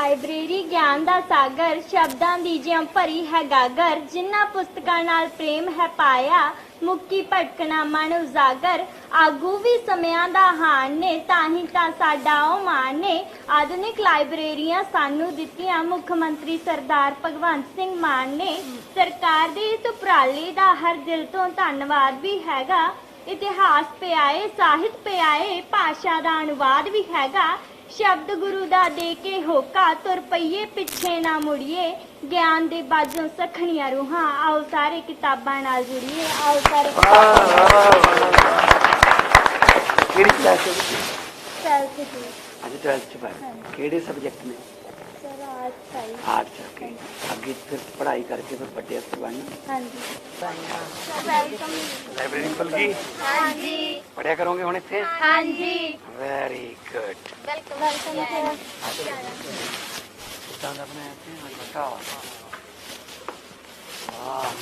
Library ਗਿਆਨ ਦਾ ਸਾਗਰ ਸ਼ਬਦਾਂ ਦੀ ਜਿਉਂ ਭਰੀ ਹੈ ਗਾਗਰ, ਜਿਨ੍ਹਾਂ ਪੁਸਤਕਾਂ ਨਾਲ ਪ੍ਰੇਮ ਹੈ ਪਾਇਆ ਮੁੱਕੀ ਭਟਕਣਾ ਮਨ ਉਜਾਗਰ। ਆਗੂ ਵੀ ਸਮਿਆਂ ਦਾ ਹਾਣ ਨੇ ਤਾਂ ਹੀ ਤਾਂ ਸਾਡਾ ਉਹ ਮਾਣ ਨੇ। ਆਧੁਨਿਕ ਲਾਇਬ੍ਰੇਰੀਆਂ ਸਾਨੂੰ ਦਿੱਤੀਆਂ, ਮੁੱਖ ਮੰਤਰੀ ਸਰਦਾਰ ਭਗਵੰਤ ਸਿੰਘ ਮਾਨ ਨੇ। ਸਰਕਾਰ ਦੇ ਇਸ ਉਪਰਾਲੇ ਦਾ ਹਰ ਦਿਲ ਤੋਂ ਧੰਨਵਾਦ ਵੀ ਹੈਗਾ। ਇਤਿਹਾਸ ਪਿਆਏ, ਸਾਹਿਤ ਪਿਆਏ, ਭਾਸ਼ਾ ਦਾ ਅਨੁਵਾਦ ਵੀ ਹੈਗਾ। ਸ਼ਬਦ ਗੁਰੂ ਦਾ ਦੇ ਕੇ ਹੋਕਾ ਤੁਰ ਪਈਏ ਪਿੱਛੇ ਨਾ ਮੁੜੀਏ। ਗਿਆਨ ਦੇ ਬਾਝੋਂ ਸਖਣੀਆਂ ਰੂਹਾਂ ਆਓ ਸਾਰੇ ਕਿਤਾਬਾਂ ਨਾਲ ਜੁੜੀਏ ਆਓ ਸਾਰੇ ਕਿਹੜੀ ਕਲਾਸ ਹੈ? ਸੈਲਫ ਜੀ ਅੱਜ 12th ਚ ਪੜ੍ਹ। ਕਿਹੜੇ ਸਬਜੈਕਟ ਨੇ? ਸਰ ਆਰਟਸ ਆਈ ਆਰਟਸ ਓਕੇ ਅੱਗੇ ਫਿਰ ਪੜ੍ਹਾਈ ਕਰਕੇ ਫਿਰ ਵੱਡੇ ਅਫਸਰ ਬਣਨਾ। ਹਾਂਜੀ। ਵੈਲਕਮ ਲਾਇਬ੍ਰੇਰੀ ਖੁੱਲ ਗਈ ਹਾਂਜੀ ਪੜ੍ਹਿਆ ਕਰੋਗੇ ਹੁਣ ਇੱਥੇ ਹਾਂਜੀ ਵੈਰੀ ਗੁੱਡ ਵੈਲਕਮ ਵੈਲਕਮ ਕਿੱਦਾਂ ਦਾ ਬਣਾਇਆ ਤੇ ਹਾਂ ਬਤਾ ਵਾਹ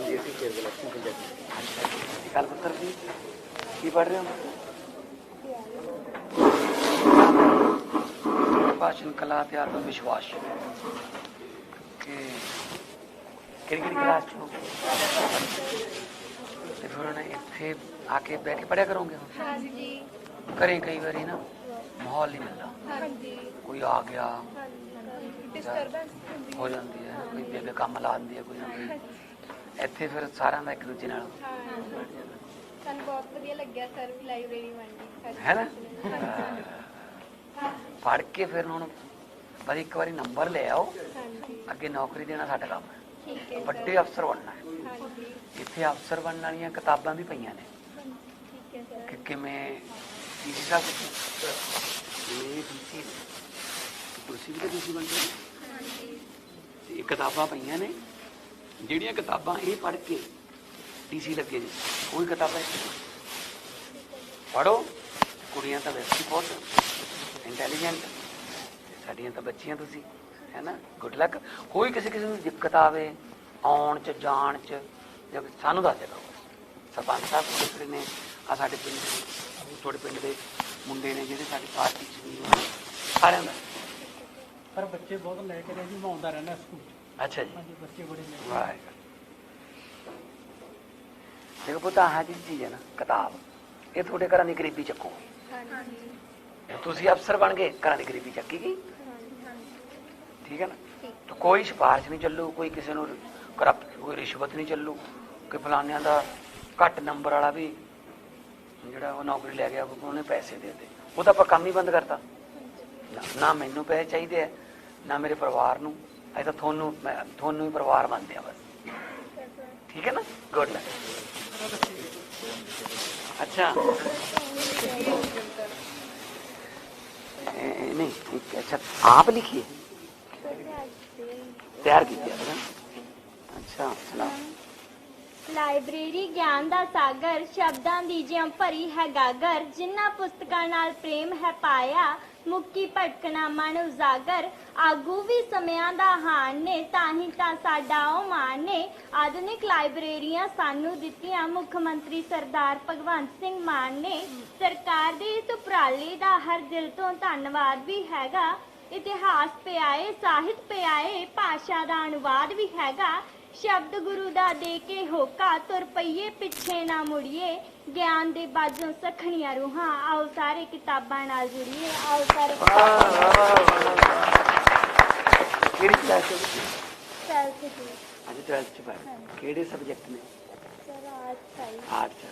ਜੀ ਅਸੀਂ ਫੇਰ ਬਲੈਕਸ਼ਨ ਪੰਜਾਬੀ ਕੱਲ ਕਿਹੜੀ ਕਿਹੜੀ ਕਲਾਸ ਚ ਹੋ ਤੇ ਫਿਰ ਉਹਨੇ ਇੱਥੇ ਆ ਕੇ ਬਹਿ ਕੇ ਪੜ੍ਹਿਆ ਕਰੋਗੇ? ਹੁਣ ਹਾਂਜੀ। ਘਰੇ ਕਈ ਵਾਰੀ ਨਾ ਮਾਹੌਲ ਨਹੀਂ ਮਿਲਦਾ। ਹਾਂਜੀ। ਕੋਈ ਆ ਗਿਆ। ਹੋ ਜਾਂਦੀ ਹੈ। ਕੋਈ ਬੇਬੇ ਕੰਮ ਲਾ ਦਿੰਦੀ ਹੈ ਕੋਈ ਨਾ ਕੋਈ। ਇੱਥੇ ਫਿਰ ਸਾਰਿਆਂ ਦਾ ਇੱਕ ਦੂਜੇ ਨਾਲ ਸਾਨੂੰ ਬਹੁਤ ਵਧੀਆ ਲੱਗਿਆ ਸਰ ਵੀ ਲਾਇਬ੍ਰੇਰੀ ਮੰਡੀ ਹੈ ਨਾ? ਪੜ੍ਹ ਕੇ ਫਿਰ ਹੁਣ ਬਸ ਇੱਕ ਵਾਰੀ ਨੰਬਰ ਲੈ ਆਓ। ਅੱਗੇ ਨੌਕਰੀ ਦੇਣਾ ਸਾਡਾ ਕੰਮ ਹੈ। ਵੱਡੇ ਅਫਸਰ ਬਣਨਾ ਇੱਥੇ ਅਫਸਰ ਬਣਨ ਵਾਲੀਆਂ ਕਿਤਾਬਾਂ ਵੀ ਪਈਆਂ ਨੇ। ਠੀਕ ਹੈ ਸਰ। ਕਿ ਕਿਵੇਂ ਡੀਸੀ ਸਾਹਿਬ ਇਹ ਡੀਸੀ ਤੁਸੀਂ ਵੀ ਤਾਂ ਡੀਸੀ ਬਣ ਗਏ ਹਾਂਜੀ। ਤੇ ਇਹ ਕਿਤਾਬਾਂ ਪਈਆਂ ਨੇ। ਜਿਹੜੀਆਂ ਕਿਤਾਬਾਂ ਇਹ ਪੜ੍ਹ ਕੇ ਡੀਸੀ ਲੱਗੇ ਨੇ ਉਹੀ ਕਿਤਾਬਾਂ ਪੜੋ ਕੁੜੀਆਂ ਤਾਂ ਵੈਸੇ ਬਹੁਤ ਇੰਟੈਲੀਜੈਂਟ ਸਾਡੀਆਂ ਤਾਂ ਬੱਚੀਆਂ ਤੁਸੀਂ। ਹੈ ਨਾ? ਗੁੱਡ ਲੱਕ ਕੋਈ ਕਿਸੇ ਕਿਸੇ ਨੂੰ ਦਿੱਕਤ ਆਵੇ ਆਉਣ ਚ ਜਾਣ ਚ ਜਾਂ ਸਾਨੂੰ ਦੱਸ ਦਿਓ। ਸਰਪੰਚ ਸਾਹਿਬ ਕੋਲ ਖੜੇ ਨੇ ਆ ਸਾਡੇ ਪਿੰਡ ਦੇ ਤੁਹਾਡੇ ਪਿੰਡ ਦੇ ਮੁੰਡੇ ਨੇ ਜਿਹੜੇ ਸਾਡੀ ਪਾਰਟੀ ਚ ਵੀ ਨੇ ਸਾਰਿਆਂ ਦਾ। ਪਰ ਬੱਚੇ ਬਹੁਤ ਲੈ ਕੇ ਨੇ ਜੀ ਮੈਂ ਆਉਂਦਾ ਰਹਿਣਾ ਸਕੂਲ ਚ। ਅੱਛਾ ਜੀ। ਹਾਂਜੀ ਬੱਚੇ ਬੜੇ ਲੈ ਵਾਹਿਗੁਰੂ। ਦੇਖੋ ਪੁੱਤ ਆਹ ਜਿਹੜੀ ਚੀਜ਼ ਹੈ ਨਾ ਕਿਤਾਬ ਇਹ ਤੁਹਾਡੇ ਘਰਾਂ ਦੀ ਗਰੀਬੀ ਚੱਕੂ। ਹਾਂਜੀ। ਤੁਸੀਂ ਅਫਸਰ ਬਣ ਗਏ ਘਰਾਂ ਦੀ ਗਰੀਬੀ ਚੱਕੀ ਗਈ। ਠੀਕ ਹੈ ਨਾ? ਤਾਂ ਕੋਈ ਸਿਫਾਰਿਸ਼ ਨਹੀਂ ਚੱਲੂ, ਕੋਈ ਕਿਸੇ ਨੂੰ ਕਰਪਟ ਕੋਈ ਰਿਸ਼ਵਤ ਨਹੀਂ ਚੱਲੂ, ਕਿ ਫਲਾਨਿਆਂ ਦਾ ਘੱਟ ਨੰਬਰ ਵਾਲਾ ਵੀ ਜਿਹੜਾ ਉਹ ਨੌਕਰੀ ਲੈ ਗਿਆ, ਉਹਨੇ ਪੈਸੇ ਦੇ ਦਿੱਤੇ। ਉਹ ਤਾਂ ਆਪਾਂ ਕੰਮ ਹੀ ਬੰਦ ਕਰਤਾ। ਨਾ- ਮੈਨੂੰ ਪੈਸੇ ਚਾਹੀਦੇ ਆ, ਨਾ ਮੇਰੇ ਪਰਿਵਾਰ ਨੂੰ। ਅਸੀਂ ਤਾਂ ਤੁਹਾਨੂੰ, ਮੈਂ, ਤੁਹਾਨੂੰ ਹੀ ਪਰਿਵਾਰ ਮੰਨਦੇ ਆ ਬਸ। ਠੀਕ ਹੈ ਨਾ? ਗੁੱਡ ਲੱਕ ਅੱਛਾ। ਇਹ- ਇਹ ਨਹੀਂ ਅੱਛਾ, ਆਪ ਲਿਖੀਏ ਤਿਆਰ ਕੀਤੀ ਹੈ ਅੱਛਾ ਸੁਣਾ ਲਾਇਬ੍ਰੇਰੀ ਗਿਆਨ ਦਾ ਸਾਗਰ ਸ਼ਬਦਾਂ ਦੀ ਜਿਉਂ ਭਰੀ ਹੈ ਗਾਗਰ ਜਿਨ੍ਹਾਂ ਪੁਸਤਕਾਂ ਨਾਲ ਪ੍ਰੇਮ ਹੈ ਪਾਇਆ, ਮੁੱਕੀ ਭਟਕਣਾ ਮਨ ਉਜਾਗਰ, ਆਗੂ ਵੀ ਸਮਿਆਂ ਦਾ ਹਾਨ ਨੇ ਤਾਂ ਹੀ ਤਾਂ ਸਾਡਾ ਉਹ ਮਾਨ ਨੇ। ਆਧੁਨਿਕ ਲਾਇਬ੍ਰੇਰੀਆਂ ਸਾਨੂੰ ਦਿੱਤੀਆਂ, ਮੁੱਖ ਮੰਤਰੀ ਸਰਦਾਰ ਭਗਵੰਤ ਸਿੰਘ ਮਾਨ ਨੇ। ਸਰਕਾਰ ਦੇ ਇਸ ਉਪਰਾਲੇ ਦਾ ਹਰ ਦਿਲ ਤੋਂ ਧੰਨਵਾਦ ਵੀ ਹੈਗਾ। ਇਤਿਹਾਸ ਪਿਆਏ ਸਾਹਿਤ ਪਿਆਏ ਭਾਸ਼ਾ ਦਾ ਅਨੁਵਾਦ ਵੀ ਹੈਗਾ। ਸ਼ਬਦ ਗੁਰੂ ਦਾ ਦੇ ਕੇ ਹੋਕਾ ਤੁਰ ਪਈਏ ਪਿੱਛੇ ਨਾ ਮੁੜੀਏ। ਗਿਆਨ ਦੇ ਬਾਝੋਂ ਸਖਣੀਆਂ ਰੂਹਾਂ ਆਓ ਸਾਰੇ ਕਿਤਾਬਾਂ ਨਾਲ ਜੁੜੀਏ ਆਓ ਸਾਰੇ ਕਿਹੜੀ ਕਲਾਸ ਤੁਸੀਂ? ਸੈਲਫ ਜੀ ਅੱਜ 12th ਚ ਪੜ੍ਹ। ਕਿਹੜੇ ਸਬਜੈਕਟ ਨੇ? आर्ट्स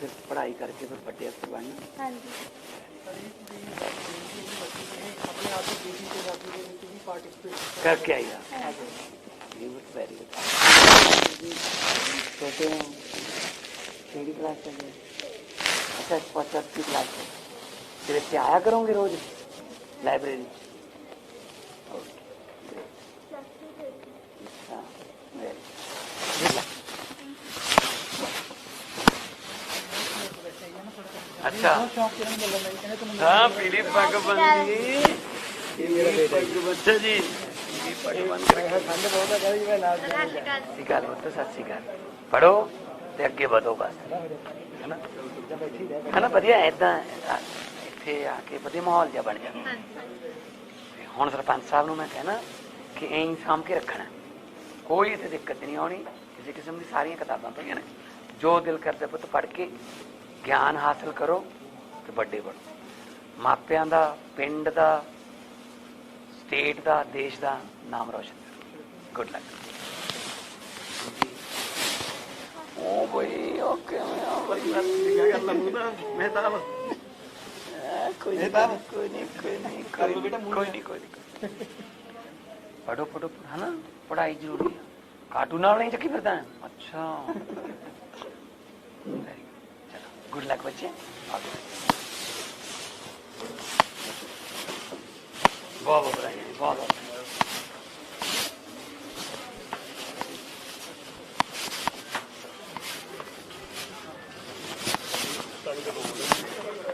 फिर पढ़ाई करके फिर बड़े अफसर करवानी करके छोटे हैं क्लास चल रही अच्छा पचहत्तर क्लास फिर आया करोगे रोज? लाइब्रेरी ਅੱਛਾ। ਹਾਂ, ਪੀਲੀ ਪੱਗ ਬੰਦੀ ਇਹ ਮੇਰਾ ਬੇਟਾ ਬੱਚਾ ਜੀ। ਪੀਲੀ ਪੱਗ ਬੰਦ ਕੇ ਠੰਡ ਬਹੁਤ ਹੈ ਕਹਿੰਦੇ ਮੈਂ ਨਾਲ ਸਤਿ ਸ਼੍ਰੀ ਅਕਾਲ ਪੁੱਤ ਸਤਿ ਸ਼੍ਰੀ ਅਕਾਲ ਪੜੋ ਤੇ ਅੱਗੇ ਵਧੋ ਬਸ। ਹੈਨਾ? ਹੈਨਾ, ਵਧੀਆ ਐਦਾਂ ਇੱਥੇ ਆ ਕੇ ਵਧੀਆ ਮਾਹੌਲ ਜਿਹਾ ਬਣ ਜਾਂਦਾ ਹੁਣ ਸਰਪੰਚ ਸਾਹਿਬ ਨੂੰ ਮੈਂ ਕਹਿਣਾ ਕਿ ਐਂ ਸਾਂਭ ਕੇ ਰੱਖਣਾ। ਕੋਈ ਇੱਥੇ ਦਿੱਕਤ ਨਹੀਂ ਆਉਣੀ। ਕਿਸੇ ਕਿਸਮ ਦੀ ਸਾਰੀਆਂ ਕਿਤਾਬਾਂ ਪਈਆਂ ਨੇ। ਜੋ ਦਿਲ ਕਰਦਾ ਪੁੱਤ ਪੜ੍ਹ ਕੇ ਗਿਆਨ ਹਾਸਲ ਕਰੋ ਤੇ ਵੱਡੇ ਬਣੋ। ਮਾਪਿਆਂ ਦਾ ਪਿੰਡ ਦਾ ਸਟੇਟ ਦਾ ਦੇਸ਼ ਦਾ ਨਾਮ ਰੋਸ਼ਨ ਕਰੋ। ਗੁੱਡ ਲੱਕ ਉਹ ਬਈ ਓਕੇ ਮੈਂ ਬੜੀ ਮੈਂ ਤਾਂ ਕੋਈ ਨਹੀਂ ਕੋਈ ਨਹੀਂ ਕੋਈ ਨਹੀਂ ਕੋਈ ਨਹੀਂ ਕੋਈ ਨਹੀਂ ਕੋਈ ਨਹੀਂ ਪੜੋ ਪੜੋ ਹਨਾ? ਪੜਾਈ ਜ਼ਰੂਰੀ ਹੈ ਕਾਰਟੂਨ ਨਾਲ ਨਹੀਂ ਚੱਕੀ ਫਿਰਦਾ? ਹੈ? ਅੱਛਾ। Very good. ਚਲੋ ਗੁੱਡ ਲੱਕ ਬੱਚੇ ਆਓ ਬਹੁਤ ਬਹੁਤ ਬਧਾਈਆਂ ਜੀ, ਬਹੁਤ ਬਹੁਤ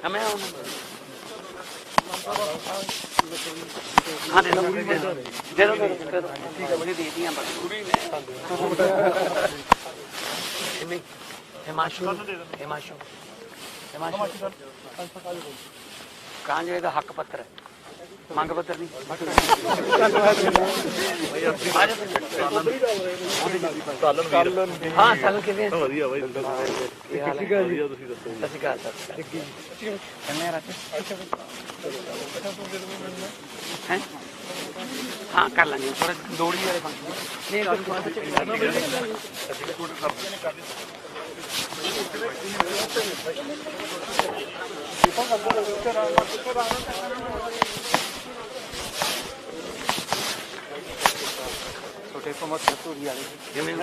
ਹਮੇ ਆਉਂ ਹਾਂ ਦੇ ਦੋ ਦੇ ਦੋ ਦੇ ਹਿਮਾਸ਼ੂ ਹਿਮਾਸ਼ੂ ਹਿਮਾਸ਼ੂ ਕਾਂਜੇ ਦਾ ਹੱਕ ਪੱਤਰ ਹੈ। ਮੰਗ ਪੱਤਰ ਨਹੀਂ। ਹਾਂ, ਸਾਲਨ ਕਿਵੇਂ ਵਧੀਆ ਬਾਈ ਕੀ ਹਾਲ ਹੈ? ਵਧੀਆ ਤੁਸੀਂ ਦੱਸੋ ਸਤਿ ਸ਼੍ਰੀ ਅਕਾਲ ਸਰ ਕਿੰਨੇ ਰਾਤ ਹੈ? ਹਾਂ, ਕਰ ਲਾਂਗੇ। ਥੋੜਾ ਲੋੜੀ ਵਾਲੇ ਫੰਕਸ਼ਨ ਨਹੀਂ ਛੋਟੇ ਪਮਤ ਧੂਰੀ ਵਾਲੇ ਕਿਵੇਂ